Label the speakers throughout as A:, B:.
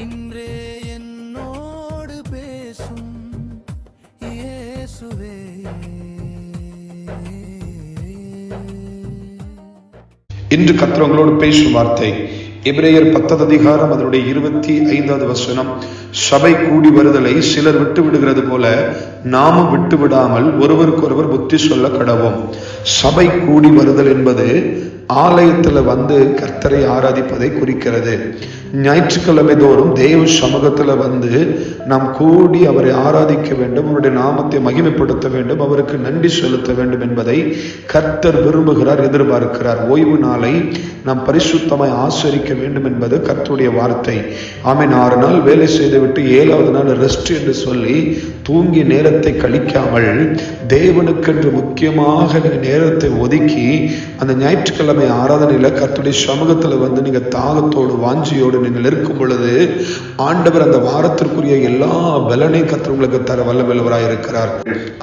A: இன்றே என்னோடு பேசும் இயேசுவே.
B: இன்று கர்த்தர் பேசும் வார்த்தை எபிரேயர் பத்தது அதிகாரம் அதனுடைய இருபத்தி ஐந்தாவது வசனம் சபை கூடி வருதலை சிலர் விட்டு விடுகிறது போல நாமும் விட்டு விடாமல் ஒருவருக்கொருவர் புத்தி சொல்ல கடவோம். சபை கூடி வருதல் என்பது ஆலயத்துல வந்து கர்த்தரை ஆராதிப்பதை குறிக்கிறது. ஞாயிற்றுக்கிழமை தோறும் தேவ சமூகத்துல வந்து நாம் கூடி அவரை ஆராதிக்க வேண்டும் அவருடைய நாமத்தை மகிமைப்படுத்த வேண்டும் அவருக்கு நன்றி செலுத்த வேண்டும் என்பதை கர்த்தர் விரும்புகிறார் எதிர்பார்க்கிறார். ஓய்வு நாளை நாம் பரிசுத்தமாய் ஆசரிக்க வேண்டும் என்பது கர்த்தருடைய வார்த்தை. ஆமீன். ஆறு நாள் வேலை செய்துவிட்டு ஏழாவது நாள் ரெஸ்ட் என்று சொல்லி தூங்கி நேரத்தை கழிக்காமல் தேவனுக்கென்று முக்கியமாக நீங்கள் நேரத்தை ஒதுக்கி அந்த ஞாயிற்றுக்கிழமை ஆராதனையில கர்த்தருடைய சமூகத்தில் வந்து நீங்க தாகத்தோடு வாஞ்சியோடு நீங்கள் இருக்கும் பொழுது ஆண்டவர் அந்த வாரத்திற்குரிய எல்லா பலனையும் கத்தவங்களுக்கு தர வல்லவல்லவராக இருக்கிறார்.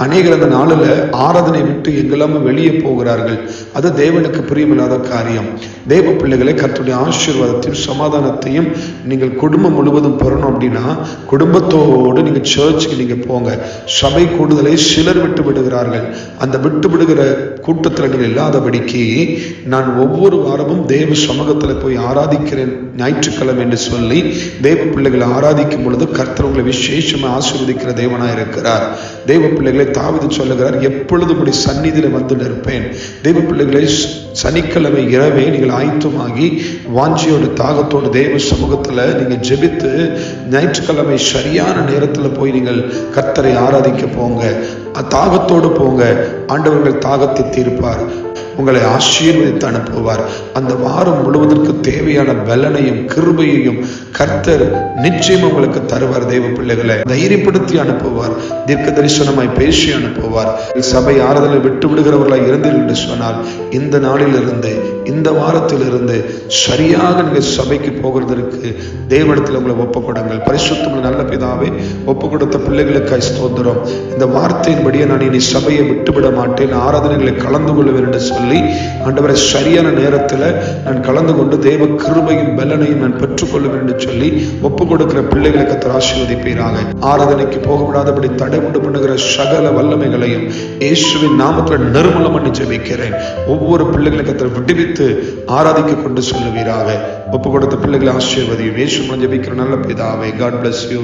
B: அநேகர் அந்த நாளில் ஆராதனை விட்டு எங்கெல்லாம வெளியே போகிறார்கள். அது தேவனுக்கு பிரியமில்லாத காரியம். தேவ பிள்ளைகளை கர்த்தருடைய ஆசீர்வாதத்தையும் சமாதானத்தையும் நீங்கள் குடும்பம் முழுவதும் பெறணும் அப்படின்னா குடும்பத்தோடு நீங்க சர்ச்சுக்கு நீங்க போங்க. சபை கூடுதலை சிலர் விட்டு விடுகிறார்கள். அந்த விட்டு விடுகிற கூட்டத்தில் நீங்கள் இல்லாதபடிக்கு நான் ஒவ்வொரு வாரமும் தேவ சமூகத்தில் போய் ஆராதிக்கிறேன் ஞாயிற்றுக்கிழமை என்று சொல்லி தேவ பிள்ளைகளை ஆராதிக்கும் பொழுது கர்த்தர் உங்களை விசேஷமாக ஆசீர்வதிக்கிற தேவனாக இருக்கிறார். தேவ பிள்ளைகளை தாவிது சொல்லுகிறார் எப்பொழுதும் இப்படி சந்நிதியில் வந்து நிற்பேன். தேவ பிள்ளைகளை சனிக்கிழமை இரவே நீங்கள் ஆயத்தமாகி வாஞ்சியோட தாகத்தோடு தேவ சமூகத்தில் நீங்கள் ஜெபித்து ஞாயிற்றுக்கிழமை சரியான நேரத்தில் போய் நீங்கள் கர்த்தரை ஆராதிக்க போங்க. தாகத்தோடு போங்க. ஆண்டவர்கள் தாகத்தை தீர்ப்பார். உங்களை ஆசீர்வதித்து அனுப்புவார். அந்த வாரம் முழுவதற்கு தேவையான பலனையும் கிருபையையும் கர்த்தர் நிச்சயம் உங்களுக்கு தருவார் தேவ பிள்ளைகளை. தைரியப்படுத்தி அனுப்புவார் தீர்க்க தரிசனமாய் பேசி அனுப்புவார். சபை ஆறுதலை விட்டு விடுகிறவர்களாய் இருந்தீர்கள் என்று சொன்னால் இந்த நாளிலிருந்து இந்த வாரத்திலிருந்து சரியாக நீங்கள் சபைக்கு போகிறதற்கு தேவனத்தில் உங்களை ஒப்புக் கொடுங்கள் நல்ல பிதாவே ஒப்பு கொடுத்த பிள்ளைகளுக்காய் ஸ்தோத்திரம். இந்த வார்த்தையின்படியே நான் இனி சபையை விட்டுவிட மாட்டேன். ஆராதனைகளை கலந்து கொள்வேன் என்று சொல்லி சொல்லி ஆண்டவரை சரியான நேரத்தில் நான் கலந்து கொண்டு தேவ கிருபையும் பலனையும் நான் பெற்றுக்கொள்வேன் என்று சொல்லி ஒப்பு கொடுக்கிற பிள்ளைகளை கத்தர் ஆசீர்வதிப்பீராக. ஆராதனைக்கு போக விடாதபடி தடை உண்டு பண்ணுகிற சகல வல்லமைகளையும் இயேசுவின் நாமத்தில் நிர்மூலம் பண்ணி ஜெபிக்கிறேன். ஒவ்வொரு பிள்ளைகளை கத்தர் விடுவித்து ஆராதிக்க கொண்டு செல்லுவீராக. ஒப்பு கொடுத்த பிள்ளைகளை ஆசீர்வதியும். இயேசு ஜெபிக்கிற நல்ல பிதாவை காட் பிளஸ் யூ